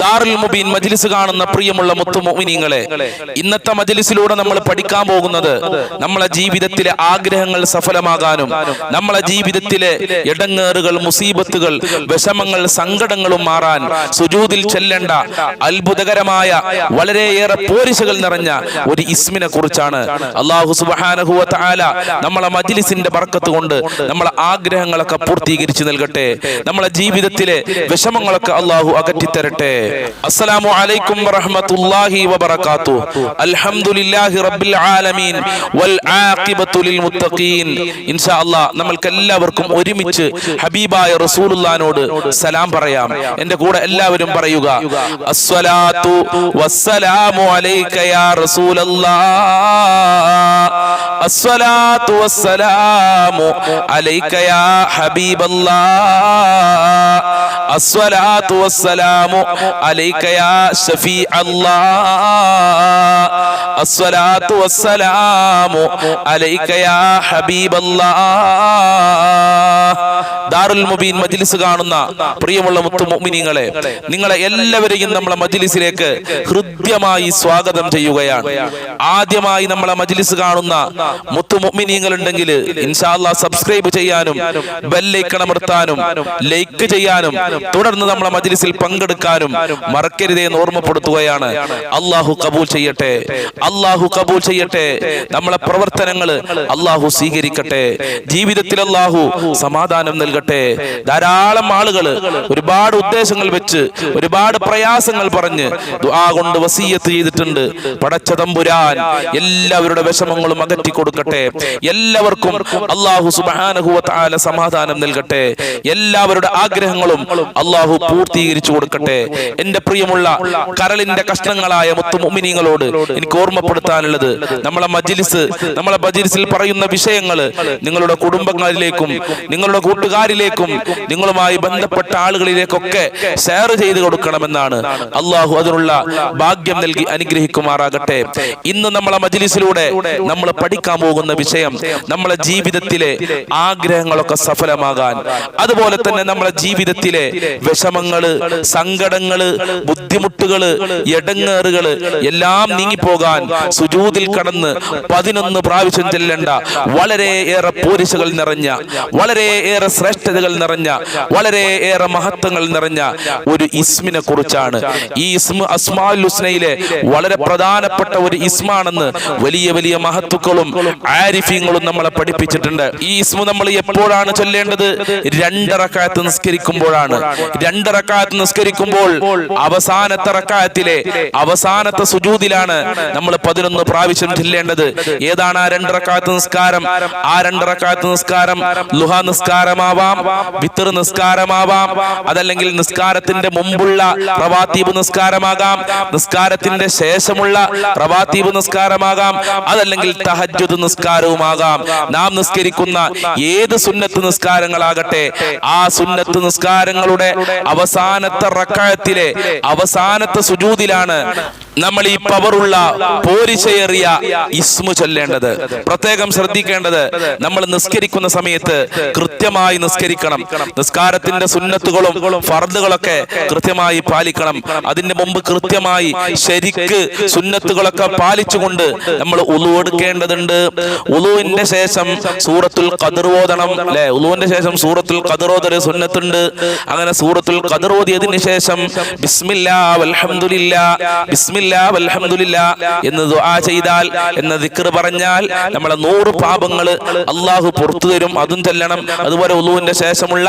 ദാറുൽ മുബീൻ മജ്ലിസ് കാണുന്ന പ്രിയമുള്ള മുത്തുമോമിനിങ്ങളെ ഇന്നത്തെ മജ്ലിസിലൂടെ നമ്മൾ പഠിക്കാൻ പോകുന്നത് നമ്മളെ ജീവിതത്തിലെ ആഗ്രഹങ്ങൾ സഫലമാകാനും നമ്മളെ ജീവിതത്തിലെ ഇടങ്ങേറുകൾ മുസീബത്തുകൾ വിഷമങ്ങൾ സങ്കടങ്ങളും മാറാൻ സുജൂദിൽ ചെല്ലേണ്ട അത്ഭുതകരമായ വളരെയേറെ പോരിശകൾ നിറഞ്ഞ ഒരു ഇസ്മിനെ കുറിച്ചാണ് അള്ളാഹു സുബാനഹുവ താല നമ്മളെ മജ്ലിസിന്റെ ബർക്കത്ത് കൊണ്ട് നമ്മളെ ആഗ്രഹങ്ങളൊക്കെ പൂർത്തീകരിച്ചു നൽകട്ടെ നമ്മളെ ജീവിതത്തിലെ വിഷമങ്ങളൊക്കെ അള്ളാഹു അകറ്റിത്തരട്ടെ. അസ്സലാമു അലൈക്കും വറഹ്മത്തുള്ളാഹി വബറകാത്തു അൽഹംദുലില്ലാഹി റബ്ബിൽ ആലമീൻ. വൽ ആഖിബത്തു ലിൽ മുത്തഖീൻ. ഇൻഷാ അല്ലാഹ് നമ്മൾക്ക് എല്ലാവർക്കും ഒരുമിച്ച് ഹബീബായ റസൂലുള്ളാനോട് സലാം പറയാം. എന്റെ കൂടെ എല്ലാവരും പറയുക അസ്സലാത്തു വസ്സലാമു അലൈക യാ റസൂലല്ലാഹ് അസ്സലാത്തു വസ്സലാമു അലൈക യാ ഹബീബല്ലാഹ് വസ്സലാമു ഷഫീ വസ്സലാമു ദാറുൽ മുബീൻ മജ്ലിസ് കാണുന്ന പ്രിയമുള്ള മുത്തുമോമിനിങ്ങളെ നിങ്ങളെ എല്ലാവരെയും നമ്മളെ മജ്ലിസിലേക്ക് ഹൃദ്യമായി സ്വാഗതം ചെയ്യുകയാണ്. ആദ്യമായി നമ്മളെ മജ്ലിസ് കാണുന്ന മുത്തുമോമിനിങ്ങൾ ഉണ്ടെങ്കിൽ ഇൻഷാല്ല സബ്സ്ക്രൈബ് ചെയ്യാനും ബെല്ലൈക്കണമർത്താനും ലൈക്ക് ചെയ്യാനും തുടർന്ന് നമ്മളെ മജ്ലിസിൽ പങ്കെടുക്കാനും മറക്കരുതേ എന്ന് ഓർമ്മപ്പെടുത്തുകയാണ്. അള്ളാഹു കബൂൽ ചെയ്യട്ടെ. അള്ളാഹു കബൂൽ ചെയ്യട്ടെ. നമ്മളെ പ്രവർത്തനങ്ങൾ അള്ളാഹു സ്വീകരിക്കട്ടെ. ജീവിതത്തിൽ അള്ളാഹു സമാധാനം നൽകട്ടെ. ധാരാളം ആളുകൾ ഒരുപാട് ഉദ്ദേശങ്ങൾ വെച്ച് ഒരുപാട് പ്രയാസങ്ങൾ പറഞ്ഞ് ദുആ കൊണ്ട് വസീയത്ത് ചെയ്തിട്ടുണ്ട്. പടച്ച തമ്പുരാൻ എല്ലാവരുടെ വിഷമങ്ങളും അകറ്റി കൊടുക്കട്ടെ. എല്ലാവർക്കും അള്ളാഹു സുബ്ഹാനഹു വ തആല സമാധാനം നൽകട്ടെ. എല്ലാവരുടെ ആഗ്രഹങ്ങളും അള്ളാഹു പൂർത്തീകരിച്ചു കൊടുക്കട്ടെ. എന്റെ പ്രിയമുള്ള കരളിന്റെ കഷ്ണങ്ങളായ മുത്തു മുഅ്മിനീങ്ങളോട് എനിക്ക് ഓർമ്മപ്പെടുത്താനുള്ളത്. നമ്മളെ മജിലിസ് നമ്മളെ മജിലിസിൽ പറയുന്ന വിഷയങ്ങൾ നിങ്ങളുടെ കുടുംബങ്ങളിലേക്കും നിങ്ങളുടെ കൂട്ടുകാരിലേക്കും നിങ്ങളുമായി ബന്ധപ്പെട്ട ആളുകളിലേക്കൊക്കെ ഷെയർ ചെയ്തു കൊടുക്കണമെന്നാണ്. അള്ളാഹു അതിനുള്ള ഭാഗ്യം നൽകി അനുഗ്രഹിക്കുമാറാകട്ടെ. ഇന്ന് നമ്മളെ മജിലിസിലൂടെ നമ്മൾ പഠിക്കാൻ പോകുന്ന വിഷയം നമ്മളെ ജീവിതത്തിലെ ആഗ്രഹങ്ങളൊക്കെ സഫലമാകാൻ. അതുപോലെ തന്നെ നമ്മളെ ജീവിതത്തിലെ വിഷമങ്ങൾ സങ്കടങ്ങൾ ബുദ്ധിമുട്ടുകൾ എടങ്ങേറുകൾ എല്ലാം നീങ്ങിപ്പോകാൻ സുജൂതിൽ കടന്ന് പതിനൊന്ന് പ്രാവശ്യം ചെല്ലേണ്ട ഏറെ പോരിശകൾ നിറഞ്ഞ വളരെ ഏറെ ശ്രേഷ്ഠതകൾ നിറഞ്ഞ വളരെ ഏറെ മഹത്വങ്ങൾ നിറഞ്ഞ ഒരു ഇസ്മിനെ കുറിച്ചാണ്. ഈ ഇസ്മ അസ്മാൽ ഹുസ്നയിലെ വളരെ പ്രധാനപ്പെട്ട ഒരു ഇസ്മാണെന്ന് വലിയ വലിയ മഹത്തുക്കളും ആരിഫ്യങ്ങളും നമ്മളെ പഠിപ്പിച്ചിട്ടുണ്ട്. ഈ ഇസ്മു നമ്മൾ എപ്പോഴാണ് ചൊല്ലേണ്ടത്? രണ്ടറക്കാലത്ത് നിസ്കരിക്കുമ്പോഴാണ്. രണ്ടറക്കാലത്ത് നിസ്കരിക്കുമ്പോൾ അവസാനത്തെ റക്കായത്തിലെ അവസാനത്തെ സുജൂതിലാണ് നമ്മൾ പതിനൊന്ന് പ്രാവശ്യം ചെല്ലേണ്ടത്. ഏതാണ് ആ രണ്ടറക്കാലത്ത് നിസ്കാരം? ആ രണ്ടറക്കാലത്ത് നിസ്കാരം ലുഹ നിസ്കാരമാവാം വിത്തർ നിസ്കാരമാവാം അതല്ലെങ്കിൽ നിസ്കാരത്തിന്റെ മുമ്പുള്ള പ്രവാത്തീപ് നിസ്കാരമാകാം നിസ്കാരത്തിന്റെ ശേഷമുള്ള പ്രവാത്തീപ് നിസ്കാരമാകാം അതല്ലെങ്കിൽ തഹജ്ജുദ് നിസ്കാരവുമാകാം. നാം നിസ്കരിക്കുന്ന ഏത് സുന്നത്ത് നിസ്കാരങ്ങളാകട്ടെ ആ സുന്നത്ത് നിസ്കാരങ്ങളുടെ അവസാനത്തെ റക്കായത്തിലെ അവസാനത്തെ സുജൂതിലാണ് നമ്മൾ ഈ പവറുള്ള പോരിശയേറിയ ഇസ്മു ചൊല്ലേണ്ടത്. പ്രത്യേകം ശ്രദ്ധിക്കേണ്ടത് നമ്മൾ നിസ്കരിക്കുന്ന സമയത്ത് കൃത്യമായി നിസ്കരിക്കണം. നിസ്കാരത്തിന്റെ സുന്നത്തുകളും ഫർദുകളൊക്കെ കൃത്യമായി പാലിക്കണം. അതിന്റെ മുമ്പ് കൃത്യമായി ശരിക്ക് സുന്നത്തുകളൊക്കെ പാലിച്ചുകൊണ്ട് നമ്മൾ ഉളു എടുക്കേണ്ടതുണ്ട്. ഉളുവിന്റെ ശേഷം സൂറത്തുൽ കതിർവോദണം ഓതണം അല്ലെ? ഉളുവിന്റെ ശേഷം സൂറത്തുൽ ഓതൽ സുന്നത്തുണ്ട്. അങ്ങനെ സൂറത്തുൽ ഓതിയതിന് ശേഷം ബിസ്മില്ല വൽഹംദുലില്ലാ ബിസ്മില്ലാ വൽഹംദുലില്ലാ എന്ന് ദുആ ചെയ്താൽ എന്ന ദിക്ർ പറഞ്ഞാൽ നമ്മളെ നൂറ് പാപങ്ങൾ അള്ളാഹു പുറത്തു തരും അതും ചെല്ലണം അതുപോലെ ഉളുവിന്റെ ശേഷമുള്ള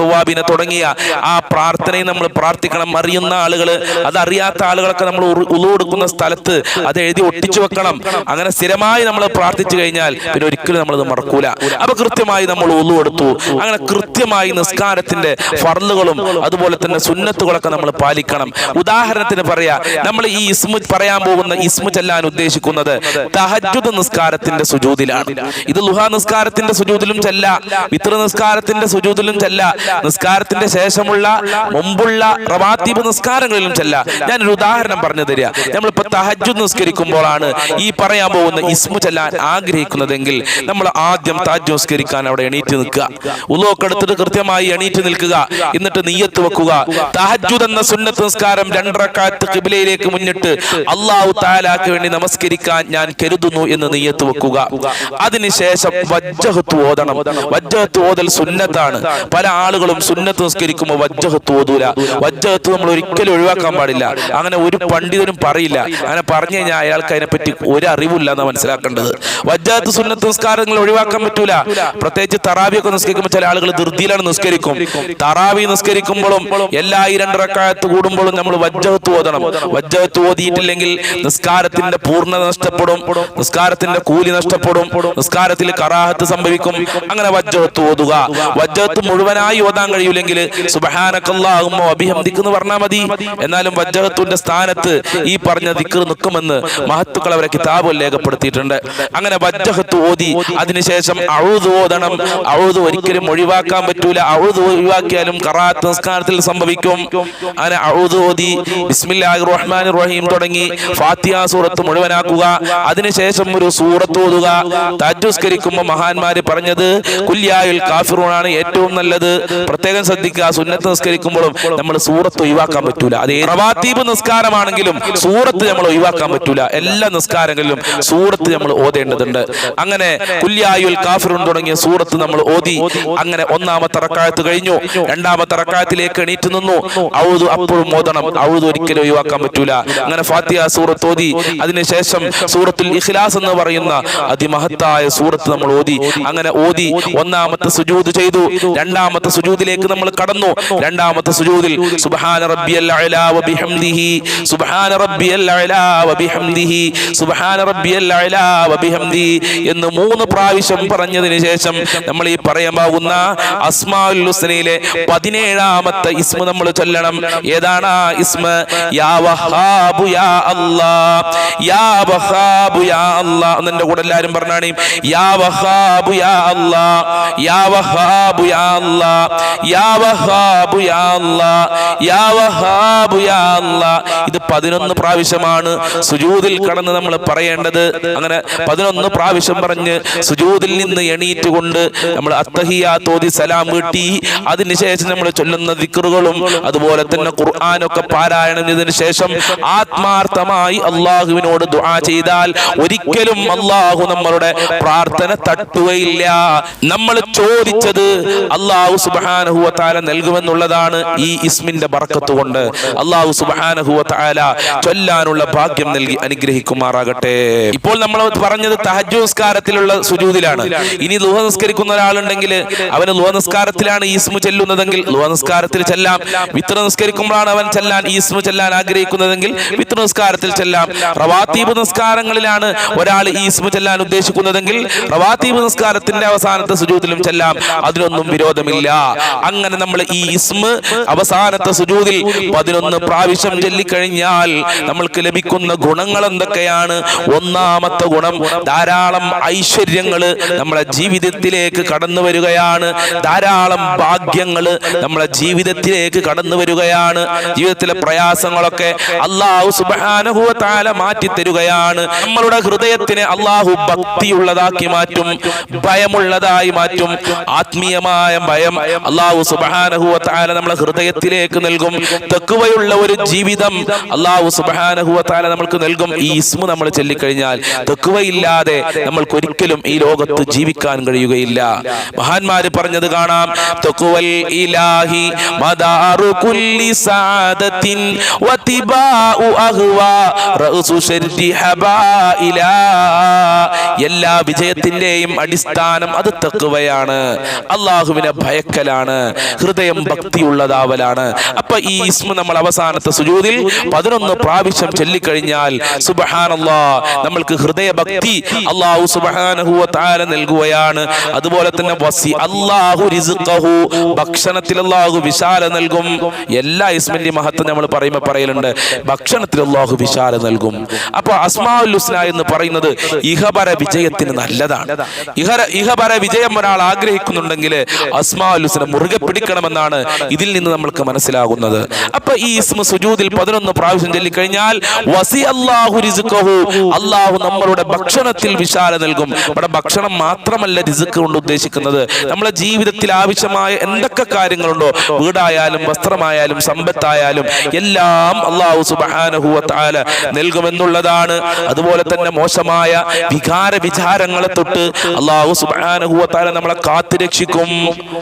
തുവാബിനെ തുടങ്ങിയ ആ പ്രാർത്ഥനയെ നമ്മൾ പ്രാർത്ഥിക്കണം. അറിയുന്ന ആളുകൾ അതറിയാത്ത ആളുകളൊക്കെ നമ്മൾ ഉളു കൊടുക്കുന്ന സ്ഥലത്ത് അത് എഴുതി ഒട്ടിച്ചു വെക്കണം. അങ്ങനെ സ്ഥിരമായി നമ്മൾ പ്രാർത്ഥിച്ചു കഴിഞ്ഞാൽ പിന്നെ ഒരിക്കലും നമ്മളത് മറക്കൂല. അപ്പൊ കൃത്യമായി നമ്മൾ ഉളു കൊടുത്തു. അങ്ങനെ കൃത്യമായി നിസ്കാരത്തിന്റെ ഫർളുകളും അതുപോലെ തന്നെ സുന്നത്തുകളൊക്കെ നമ്മൾ പാലിക്കണം. ഉദാഹരണം ഉദാഹരണത്തിന് പറയാ നമ്മൾ ഈ ഇസ്മു പറയാൻ പോകുന്ന ഇസ്മു ചെല്ലാൻ ഉദ്ദേശിക്കുന്നത് തഹജുദ് നിസ്കാരത്തിന്റെ സുജൂദിലാണ് ഇത് ലുഹാ നിസ്കാരത്തിന്റെ സുജൂദിലും ചെല്ല വിത്ര നിസ്കാരത്തിന്റെ സുജൂദിലും ചെല്ല നിസ്കാരത്തിന്റെ ശേഷമുള്ള മുമ്പുള്ള റവാത്തീബ് നിസ്കാരങ്ങളിലും ചെല്ല. ഞാനൊരു ഉദാഹരണം പറഞ്ഞു തരിക നമ്മളിപ്പോ തഹജുദ് നിസ്കരിക്കുമ്പോഴാണ് ഈ പറയാൻ പോകുന്ന ഇസ്മു ചെല്ലാൻ ആഗ്രഹിക്കുന്നതെങ്കിൽ നമ്മൾ ആദ്യം താജ് നിസ്കരിക്കാൻ അവിടെ എണീറ്റ് നിൽക്കുക. ഉള്ളൊക്കെ എടുത്തിട്ട് കൃത്യമായി എണീറ്റ് നിൽക്കുക. എന്നിട്ട് നീയത്ത് വെക്കുക. തഹജുദ് എന്ന സുന്നത്ത് നിസ്കാരം രണ്ടരക്കാലത്ത് കിബിലയിലേക്ക് മുന്നിട്ട് അള്ളാഹു താലാക്ക് വേണ്ടി നമസ്കരിക്കാൻ ഞാൻ കരുതുന്നു എന്ന് നീയത്ത് വെക്കുക. അതിനുശേഷം വജ്ജഹത്ത് ഓതണം. വജ്ജഹത്ത് ഓതൽ സുന്നത്താണ്. പല ആളുകളും സുന്നത്ത് നിസ്കരിക്കുമ്പോൾ വജ്ജഹത്ത് ഓതൂല. വജ്ജഹത്ത് നമ്മൾ ഒരിക്കലും ഒഴിവാക്കാൻ പാടില്ല. അങ്ങനെ ഒരു പണ്ഡിതനും പറയില്ല. അങ്ങനെ പറഞ്ഞു കഴിഞ്ഞാൽ അയാൾക്ക് അതിനെപ്പറ്റി ഒരു അറിവില്ല മനസ്സിലാക്കേണ്ടത്. വജ്ജഹത്ത് സുന്നത്ത് നിസ്കാരങ്ങൾ ഒഴിവാക്കാൻ പറ്റൂല. പ്രത്യേകിച്ച് തറാവിയൊക്കെ നിസ്കരിക്കുമ്പോൾ ചില ആളുകൾ ധൃതിയിലാണ് നിസ്കരിക്കും. തറാവി നിസ്കരിക്കുമ്പോഴും എല്ലാ ഈ രണ്ട് കൂടുമ്പോഴും നമ്മൾ വജ്ജഹത്ത് ഓതണം. വജ്ജഹത്ത് ഓതിയിട്ടില്ലെങ്കിൽ നിസ്കാരത്തിന്റെ പൂർണത നഷ്ടപ്പെടും. നിസ്കാരത്തിന്റെ കൂലി നഷ്ടപ്പെടും. നിസ്കാരത്തിൽ കറാഹത്ത് സംഭവിക്കും. അങ്ങനെ വജ്ജഹത്ത് ഓതുക. വജ്ജഹത്ത് മുഴുവനായി ഓതാൻ കഴിയില്ലെങ്കിൽ സുബഹാനക്കല്ലാകുമ്പോ അഭിഹംദിക്കുന്നു പറഞ്ഞാൽ മതി. എന്നാലും വജ്ജഹത്തിന്റെ സ്ഥാനത്ത് ഈ പറഞ്ഞ ദിക്കർ നിൽക്കുമെന്ന് മഹത്തുക്കൾ അവരെ കിതാബ് രേഖപ്പെടുത്തിയിട്ടുണ്ട്. അങ്ങനെ വജ്ജഹത്ത് ഓതി. അതിനുശേഷം അഴുത് ഓതണം. അഴുത് ഒരിക്കലും ഒഴിവാക്കാൻ പറ്റൂല. അഴുത് ഒഴിവാക്കിയാലും കറാത്ത് നിസ്കാരത്തിൽ സംഭവിക്കും. അങ്ങനെ അഴുത് ഓതി. റഹ്മാൻ റഹീം തുടങ്ങി. ഫാത്തിഹ സൂറത്ത് മുഴുവനാക്കുക. അതിനുശേഷം ഒരു സൂറത്ത് ഓതുക. താജുസ്കരിക്കുമ്പോൾ മഹാന്മാര് പറഞ്ഞത് കുല്യായുൽ കാഫിറൂണാണ് ഏറ്റവും നല്ലത്. പ്രത്യേകം ശ്രദ്ധിക്കുക സുന്നത്ത് നിസ്കരിക്കുമ്പോഴും നമ്മൾ സൂറത്ത് ഒഴിവാക്കാൻ പറ്റൂല. അതേ റവാത്തീബ് നിസ്കാരമാണെങ്കിലും സൂറത്ത് നമ്മൾ ഒഴിവാക്കാൻ പറ്റൂല. എല്ലാ നിസ്കാരങ്ങളിലും സൂറത്ത് നമ്മൾ ഓതേണ്ടതുണ്ട്. അങ്ങനെ കുല്യായുൽ കാഫിറൂൺ തുടങ്ങിയ സൂറത്ത് നമ്മൾ ഓതി. അങ്ങനെ ഒന്നാമത്തെ റക്കായത്ത് കഴിഞ്ഞു. രണ്ടാമത്തെ റക്കായത്തിലേക്ക് എണീറ്റ് നിന്നു. ഔദു അപ്പോഴും ഓതണം. ഔദു ഒരിക്കലും ഒഴിവാക്കാൻ പറ്റൂല. അങ്ങനെ ഫാത്തിഹ സൂറത്ത് ഓതി. അതിനുശേഷം സൂറത്തുൽ ഇഖ്ലാസ് എന്ന് പറയുന്ന അതിമഹത്തായ സൂറത്ത് നമ്മൾ ഓതി. അങ്ങനെ ഓതി. ഒന്നാമത്തെ സുജൂദ് ചെയ്തു. രണ്ടാമത്തെ സുജൂദിലേക്ക് നമ്മൾ കടന്നു. രണ്ടാമത്തെ സുജൂദിൽ സുബ്ഹാന റബ്ബിയൽ അഅലാ വബിഹംദിഹി സുബ്ഹാന റബ്ബിയൽ അഅലാ വബിഹംദിഹി സുബ്ഹാന റബ്ബിയൽ അഅലാ വബിഹംദി എന്ന് മൂന്ന് പ്രാവശ്യം പറഞ്ഞതിന് ശേഷം നമ്മൾ ഈ പറയാൻ പോകുന്ന അസ്മാഉൽ ഹുസ്നയിലെ പതിനേഴാമത്തെ ഇസ്മ നമ്മൾ ചൊല്ലണം. ഏതാണ് ആ ഇസ്മ? യാ വഹാബു യാ യാ വഹാബു യാ എന്നെ കൂടെ എല്ലാവരും പറഞ്ഞാണ്. യാ വഹാബു യാ യാ വഹാബു യാ യാ വഹാബു യാ യാ വഹാബു യാ ഇത് പതിനൊന്ന് പ്രാവശ്യമാണ് സുജൂദിൽ കടന്ന് നമ്മൾ പറയേണ്ടത്. അങ്ങനെ പതിനൊന്ന് പ്രാവശ്യം പറഞ്ഞ് സുജൂതിൽ നിന്ന് എണീറ്റ് കൊണ്ട് നമ്മൾ അത്തഹിയാ തോതി സലാം വീട്ടി. അതിനുശേഷം നമ്മൾ ചൊല്ലുന്ന ദിക്കറുകളും അതുപോലെ തന്നെ ഖുർആാനൊക്കെ പാരായണം ചെയ്തതിനു ശേഷം ആത്മാർത്ഥമായി അള്ളാഹുവിനോട് ദുആ ചെയ്താൽ ഒരിക്കലും അള്ളാഹു നമ്മളുടെ പ്രാർത്ഥന തട്ടുകയില്ല. നമ്മൾ ചോദിച്ചത് അള്ളാഹു സുബാനഹുവ താല നൽകുമെന്നുള്ളതാണ് ഈ ഇസ്മിന്റെ ബർക്കത്ത് കൊണ്ട്. അള്ളാഹു സുബാനഹുവ താല ചൊല്ലാനുള്ള ഭാഗ്യം നൽകി അനുഗ്രഹിക്കുമാറാകട്ടെ. ഇപ്പോൾ നമ്മൾ പറഞ്ഞത് തഹജ്ജുസ്കാരത്തിലുള്ള സുജൂതിലാണ്. ഇനി ലുഹ നിസ്കരിക്കുന്ന ഒരാളുണ്ടെങ്കിൽ അവന് ലുഹ നിസ്കാരത്തിലാണ് ഈസ്മു ചെല്ലുന്നതെങ്കിൽ ലുഹ നിസ്കാരത്തിൽ ചെല്ലാം. വിത്ര നിസ്കരിക്കുമ്പോഴാണ് അവൻ ചെല്ലാൻ ഈ ഇസ്മു ചെല്ലാൻ ആഗ്രഹിക്കുന്നതെങ്കിൽ വിത്ത് നമസ്കാരത്തിൽ ചെല്ലാം. റവാത്തീബ് നമസ്കാരങ്ങളിലാണ് ഒരാൾ ഈ ഇസ്മു ചെല്ലാൻ ഉദ്ദേശിക്കുന്നതെങ്കിൽ റവാത്തീബ് നമസ്കാരത്തിന്റെ അവസാനത്തെ സുജൂതിലും ചെല്ലാം. അതിനൊന്നും വിരോധമില്ല. അങ്ങനെ നമ്മൾ ഈ ഇസ്മ അവസാനത്തെ സുജൂതിൽ പതിനൊന്ന് പ്രാവശ്യം ചൊല്ലിക്കഴിഞ്ഞാൽ നമ്മൾക്ക് ലഭിക്കുന്ന ഗുണങ്ങൾ എന്തൊക്കെയാണ്? ഒന്നാമത്തെ ഗുണം ധാരാളം ഐശ്വര്യങ്ങൾ നമ്മുടെ ജീവിതത്തിലേക്ക് കടന്നു വരികയാണ്. ധാരാളം ഭാഗ്യങ്ങൾ നമ്മുടെ ജീവിതത്തിലേക്ക് കടന്നു വരികയാണ്. ജീവിതത്തിലെ പ്രയാസങ്ങളൊക്കെ അള്ളാഹു സുബാനുഭവ മാറ്റി തരുകയാണ്. നമ്മളുടെ ഹൃദയത്തിനെ അള്ളാഹു ഭക്തിയുള്ളതാക്കി മാറ്റും ഭയമുള്ളതായി മാറ്റും. ആത്മീയമായ ഭയം അള്ളാഹു സുബാനഹുവ നമ്മളെ ഹൃദയത്തിലേക്ക് നൽകും. തെക്കുവയുള്ള ഒരു ജീവിതം അള്ളാഹു സുബാനഹുവ നമ്മൾക്ക് നൽകും. ഈ ഇസ്മു നമ്മൾ ചൊല്ലിക്കഴിഞ്ഞാൽ തെക്കുവയില്ലാതെ നമ്മൾക്ക് ഒരിക്കലും ഈ ലോകത്ത് ജീവിക്കാൻ കഴിയുകയില്ല. മഹാന്മാര് പറഞ്ഞത് കാണാം. തെക്കുവൽ ഇലാഹി മദാറു കുല്ലി സാദത്തിൻ എല്ലാ വിജയത്തിന്റെയും അടിസ്ഥാനം അത് തെക്കുവയാണ് അള്ളാഹുവിനെ ഭയക്കലാണ് ഹൃദയം ഭക്തിയുള്ളതാവലാണ്. അപ്പൊ ഈ ഇസ്മ നമ്മൾ അവസാനത്തെ സുജൂതിൽ പതിനൊന്ന് പ്രാവശ്യം ചൊല്ലിക്കഴിഞ്ഞാൽ സുബഹാനല്ലാ നമ്മൾക്ക് ഹൃദയഭക്തി അള്ളാഹു സുബഹാനഹുവ താല നൽകുകയാണ്. അതുപോലെ തന്നെ വസി അള്ളാഹു ഭക്ഷണത്തിൽ അള്ളാഹു വിശാല നൽകും. എല്ലാ ഇസ്മിന്റെ മഹത്വം നമ്മൾ പറയുമ്പോൾ പറയലുണ്ട് ഭക്ഷണത്തിൽ അള്ളാഹു വിശാല നൽകും. അപ്പൊ അസ്മാഉൽ ഹുസ്ന എന്ന് പറയുന്നത് ഇഹപര വിജയത്തിന് നല്ലതാണ്. ഇഹര ഇഹപര വിജയം ഒരാൾ ആഗ്രഹിക്കുന്നുണ്ടെങ്കിൽ അസ്മാഉൽ ഹുസ്ന മുറുകെ പിടിക്കണമെന്നാണ് ഇതിൽ നിന്ന് നമ്മൾക്ക് മനസ്സിലാകുന്നത്. അപ്പൊ ഈ ഇസ്മ സുജൂദിൽ പതിനൊന്ന് പ്രാവശ്യം ചൊല്ലിക്കഴിഞ്ഞാൽ വസി അള്ളാഹു റിസുക്കഹു അള്ളാഹു നമ്മളുടെ ഭക്ഷണത്തിൽ വിശാല നൽകും. ഇവിടെ ഭക്ഷണം മാത്രമല്ല റിസുക്ക് കൊണ്ട് ഉദ്ദേശിക്കുന്നത്. നമ്മളെ ജീവിതത്തിൽ ആവശ്യമായ എന്തൊക്കെ കാര്യങ്ങളുണ്ടോ വീടായാലും വസ്ത്രമായാലും സമ്പത്തായാലും എല്ലാം അള്ളാഹു സുബാനഹുവ താല നൽകുമെന്നുള്ളതാണ്. അതുപോലെ തന്നെ മോശമായ വികാര വിചാരങ്ങളെ തൊട്ട് അള്ളാഹു സുബാനഹുവ താല നമ്മളെ കാത്തുരക്ഷിക്കും.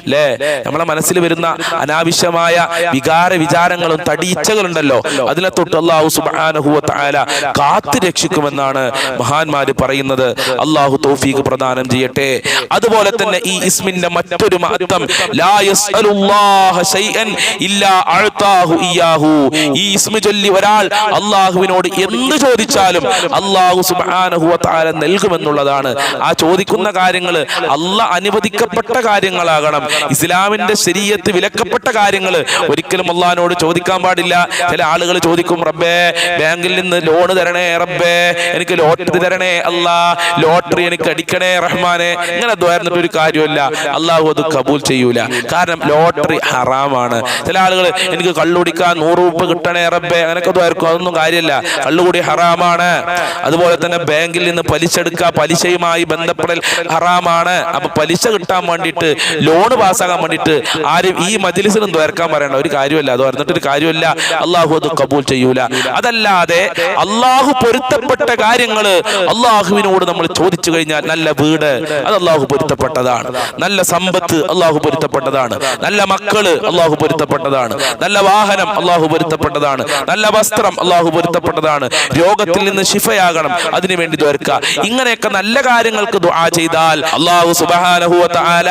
അല്ലേ നമ്മളെ മനസ്സിൽ വരുന്ന അനാവശ്യമായ വികാര വിചാരങ്ങളും തടീച്ചകളുണ്ടല്ലോ അതിനെ തൊട്ട് അള്ളാഹു സുബാനഹുവ താല കാത്തു രക്ഷിക്കുമെന്നാണ് മഹാന്മാര് പറയുന്നത്. അള്ളാഹു തൗഫീഖ് പ്രദാനം ചെയ്യട്ടെ. അതുപോലെ തന്നെ ഈ ഇസ്മിന്റെ മറ്റൊരു മഹത്വം ലാ യസ്അലുല്ലാഹ ശൈഅൻ ഇല്ലാ അഅതാഹു ഇയ്യാഹു. ഈ ഇസ്മ ചൊല്ലി ഒരാൾ അള്ളാഹുവിനോട് എന്ത് ചോദിച്ചാലും അള്ളാഹു തആല നൽകുമെന്നുള്ളതാണ്. ആ ചോദിക്കുന്ന കാര്യങ്ങൾ അള്ളാഹ് അനുവദിക്കപ്പെട്ട കാര്യങ്ങളാകണം. ഇസ്ലാമിന്റെ ശരീരത്ത് വിലക്കപ്പെട്ട കാര്യങ്ങൾ ഒരിക്കലും അള്ളഹാനോട് ചോദിക്കാൻ പാടില്ല. ചില ആളുകൾ ചോദിക്കും റബ്ബേ ബാങ്കിൽ നിന്ന് ലോൺ തരണേ റബ്ബേ എനിക്ക് ലോട്ടറി തരണേ അല്ലാ ലോട്ടറി എനിക്ക് അടിക്കണേ റഹ്മാനെ. ഇങ്ങനെ ഒരു കാര്യമില്ല അള്ളാഹു അത് കബൂൽ ചെയ്യൂല. കാരണം ലോട്ടറി ഹറാമാണ്. ചില ആളുകൾ എനിക്ക് കള്ളുടിക്കാൻ നൂറ് രൂപ കിട്ടണേ റബ്ബേ അങ്ങനെയൊക്കെ ദ്വാരക്കും അതൊന്നും കാര്യമില്ല. കള്ളുകൂടി ഹറാമാണ്. അതുപോലെ തന്നെ ബാങ്കിൽ നിന്ന് പലിശ എടുക്കുക പലിശയുമായി ബന്ധപ്പെടൽ ഹറാമാണ്. അപ്പൊ പലിശ കിട്ടാൻ വേണ്ടിയിട്ട് ലോണ് പാസ്സാകാൻ വേണ്ടിയിട്ട് ആരും ഈ മജിലിസിനും ദ്വാരക്കാൻ പറയണ്ട. ഒരു കാര്യമല്ല അത് പറഞ്ഞിട്ട് ഒരു കാര്യമില്ല. അള്ളാഹു അത് കബൂൽ ചെയ്യൂല. അതല്ലാതെ അള്ളാഹു പൊരുത്തപ്പെട്ട കാര്യങ്ങൾ അള്ളാഹുവിനോട് നമ്മൾ ചോദിച്ചു കഴിഞ്ഞാൽ നല്ല വീട് അത് അള്ളാഹു പൊരുത്തപ്പെട്ടതാണ്. നല്ല സമ്പത്ത് അള്ളാഹു പൊരുത്തപ്പെട്ടതാണ്. നല്ല മക്കൾ അള്ളാഹു പൊരുത്തപ്പെട്ടതാണ്. നല്ല വാഹനം അള്ളാഹു പൊരുത്തപ്പെട്ടതാണ്. നല്ല വസ്ത്രം അള്ളാഹു പൊരുത്തപ്പെട്ടതാണ്. രോഗത്തിൽ നിന്ന് ശിഫയാകണം. അതിനു വേണ്ടി ദ്വാരക്കുക ഇങ്ങനെയൊക്കെ നല്ല കാര്യങ്ങൾക്ക് ദുആ ചെയ്താൽ അള്ളാഹു സുബ്ഹാനഹു തആല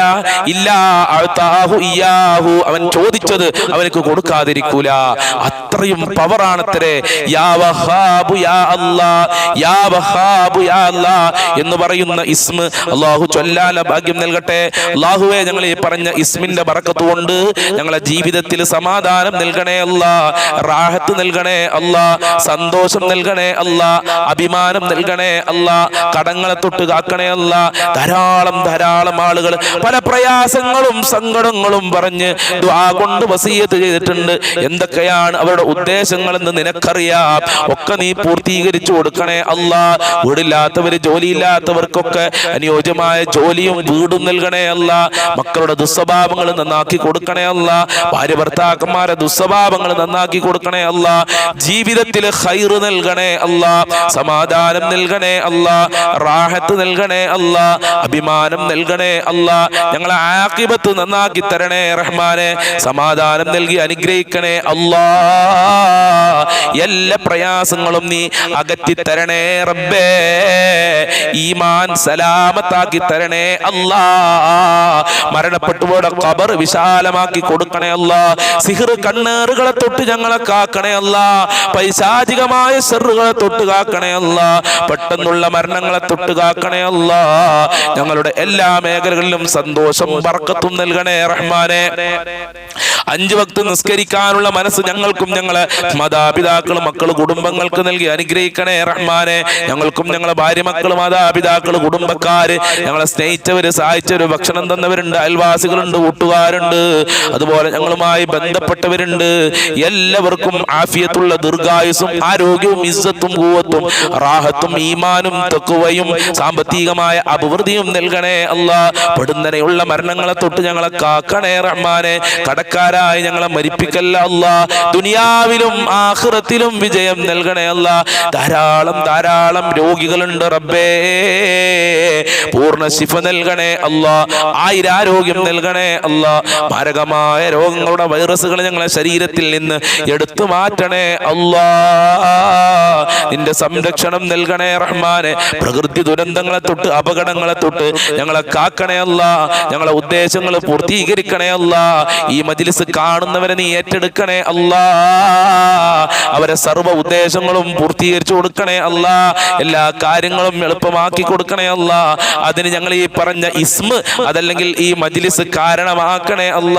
ഇല്ലാ അഅതാഹു അവൻ ചോദിച്ചത് അവനക്ക് കൊടുക്കാതിരിക്കൂല. അത്രയും പവറാണത്രേ യാ വഹാബു യാ അല്ലാ യാ വഹാബു യാ അല്ലാ എന്ന് പറയുന്ന ഇസ്മ അള്ളാഹു ചൊല്ലാല ഭാഗ്യം നൽകട്ടെ. അള്ളാഹുവെ ഞങ്ങൾ ഈ പറഞ്ഞ ഇസ്മിന്റെ ബറക്കത്ത് കൊണ്ട് ഞങ്ങളെ ജീവിതത്തിൽ സമാധാനം നൽകണേ അല്ല. റാഹത്ത് നൽകണേ അല്ല സന്തോഷം നൽകണേ അല്ല അഭിമാനം നൽകണേ അല്ല കടങ്ങളെ തൊട്ട് കാക്കണേ അല്ല ധാരാളം ധാരാളം ആളുകൾ പല പ്രയാസങ്ങളും സങ്കടങ്ങളും പറഞ്ഞ് ദ്വാ കൊണ്ട് വസീയത്ത് ചെയ്തിട്ടുണ്ട്. എന്തൊക്കെയാണ് അവരുടെ ഉദ്ദേശങ്ങൾ എന്ന് നിനക്കറിയാം. ഒക്കെ നീ പൂർത്തീകരിച്ചു കൊടുക്കണേ അല്ല വീടില്ലാത്തവര് ജോലിയില്ലാത്തവർക്കൊക്കെ അനുയോജ്യമായ ജോലിയും വീടും നൽകണേ അല്ല മക്കളുടെ ദുസ്വഭാവങ്ങൾ നന്നാക്കി കൊടുക്കണേ അല്ല ഭാര്യ ഭർത്താക്കന്മാരെ ദുസ്വഭാവങ്ങൾ നന്നാക്കി കൊടുക്കണേ അല്ല. ജീവിതത്തിൽ ഹൈറ് നൽകണേ അല്ല. സമാധാനം നൽകണേ അല്ല. റാഹത്ത് നൽകണേ അല്ല. അഭിമാനം നൽകണേ അല്ല. ഞങ്ങളെ ആക്കിബത്ത് നന്നാക്കി തരണേ റഹ്മാനെ. സമാധാനം നൽകി അനുഗ്രഹിക്കണേ അല്ലാ. എല്ലാ പ്രയാസങ്ങളും നീ അകറ്റി തരണേ റബ്ബേ. ഈമാൻ സലാമത്താക്കി തരണേ അല്ലാ. മരണപ്പെട്ടുപോടെ ഖബർ വിശാലമാക്കി കൊടുക്കണേ അല്ല. സിഹിർ കണ്ണേറുകളെ തൊട്ട് ഞങ്ങളെ കാക്കണേ അല്ല. പൈശാചികമായ സെറുകളെ തൊട്ട് കാക്കണേ അല്ല. പെട്ടെന്നുള്ള മരണങ്ങളെ തൊട്ട് കാക്കണേ അല്ല. ഞങ്ങളുടെ എല്ലാ മേഖലകളിലും സന്തോഷം വർക്കത്തും നൽകണേ റഹ്മാനെ. അഞ്ചു വക്ത് നിസ്കരിക്കാനുള്ള മനസ്സ് ഞങ്ങൾക്കും ഞങ്ങളെ മാതാപിതാക്കൾ മക്കൾ കുടുംബങ്ങൾക്ക് നൽകി അനുഗ്രഹിക്കണേ റഹ്മാനെ. ഞങ്ങൾക്കും ഞങ്ങളെ ഭാര്യ മക്കൾ മാതാപിതാക്കൾ കുടുംബക്കാര് ഞങ്ങളെ സ്നേഹിച്ചവര് സഹായിച്ചവര് ഭക്ഷണം തന്നവരുണ്ട് അയൽവാസികളുണ്ട് കൂട്ടുകാരുണ്ട് അതുപോലെ ഞങ്ങളുമായി ബന്ധപ്പെട്ടവരുണ്ട്. എല്ലാവർക്കും ആഫിയത്തുള്ള ദീർഘായുസും ആരോഗ്യവും ഇസ്സത്തും കൂവത്തും റാഹത്തും ഈമാനും തെക്കുവയും സാമ്പത്തികമായ അഭിവൃദ്ധിയും നൽകണേ അല്ല. പെടുന്നനെയുള്ള മരണങ്ങളെ തൊട്ട് ഞങ്ങളെ കാക്കണേ റഹ്മാനെ. കടക്കാരായി ഞങ്ങളെ മരിപ്പിക്കല്ല അല്ല. ദുനിയാവിലും ആഹ്റത്തിലും വിജയം നൽകണേ അല്ല. ധാരാളം ധാരാളം രോഗികളുണ്ട് റബ്ബേ. പൂർണ ശിഫ നൽകണേ അല്ല. ആയിരാരോഗ്യം നൽകണേ അല്ല. മാരകമായ രോഗങ്ങളുടെ വൈറസുകൾ ഞങ്ങളെ ശരീരത്തിൽ നിന്ന് എടുത്തു മാറ്റണേ അല്ല. നിന്റെ സംരക്ഷണം നൽകണേ റഹ്മാനെ. പ്രകൃതി ദുരന്തങ്ങളെ തൊട്ട് അപകടങ്ങളെ തൊട്ട് ഞങ്ങളെ കാക്കണേ അല്ല. ഞങ്ങളെ ഉദ്ദേശങ്ങൾ പൂർത്തീകരിക്കണേ അല്ല. ഈ മജിലിസ് കാണുന്നവരെ നീ ഏറ്റെടുക്കണേ അല്ല. അവരെ സർവ ഉദ്ദേശങ്ങളും പൂർത്തീകരിച്ചു കൊടുക്കണേ അല്ല. എല്ലാ കാര്യങ്ങളും എളുപ്പമാക്കി കൊടുക്കണേ അല്ല അതിന് ഞങ്ങൾ ഈ പറഞ്ഞ ഇസ്മ അതല്ലെങ്കിൽ ഈ മജിലിസ് കാരണമാക്കണേ അല്ല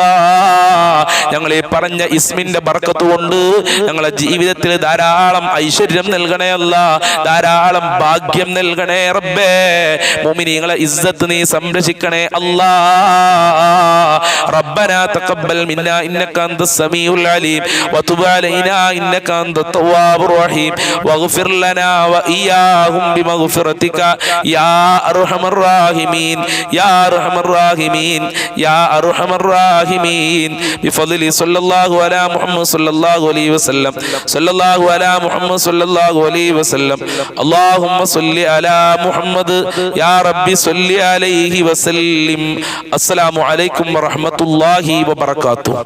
ഞങ്ങൾ ഈ പറഞ്ഞ ഇസ്മിന്റെ ബർക്കത്ത് ബറക്കത്ത് കൊണ്ട് ഞങ്ങളെ ജീവിതത്തിൽ ധാരാളം ഐശ്വര്യം നൽകണേ അല്ല ധാരാളം ഭാഗ്യം നൽകണേ റബ്ബേ മുഅ്മിനീങ്ങളെ ഇസ്സത്ത് നീ സംരക്ഷിക്കണേ അല്ലാ ربنا تقبل منا انك انت السميع العليم وتب علينا انك انت التواب الرحيم واغفر لنا واياهم بمغفرتك يا ارحم الراحمين يا ارحم الراحمين يا ارحم الراحمين بفضل صلى الله على محمد صلى الله عليه وسلم صلى الله على محمد صلى الله عليه وسلم اللهم صل على محمد يا ربي صل عليه وسلم السلام عليكم ورحمة الله وبركاته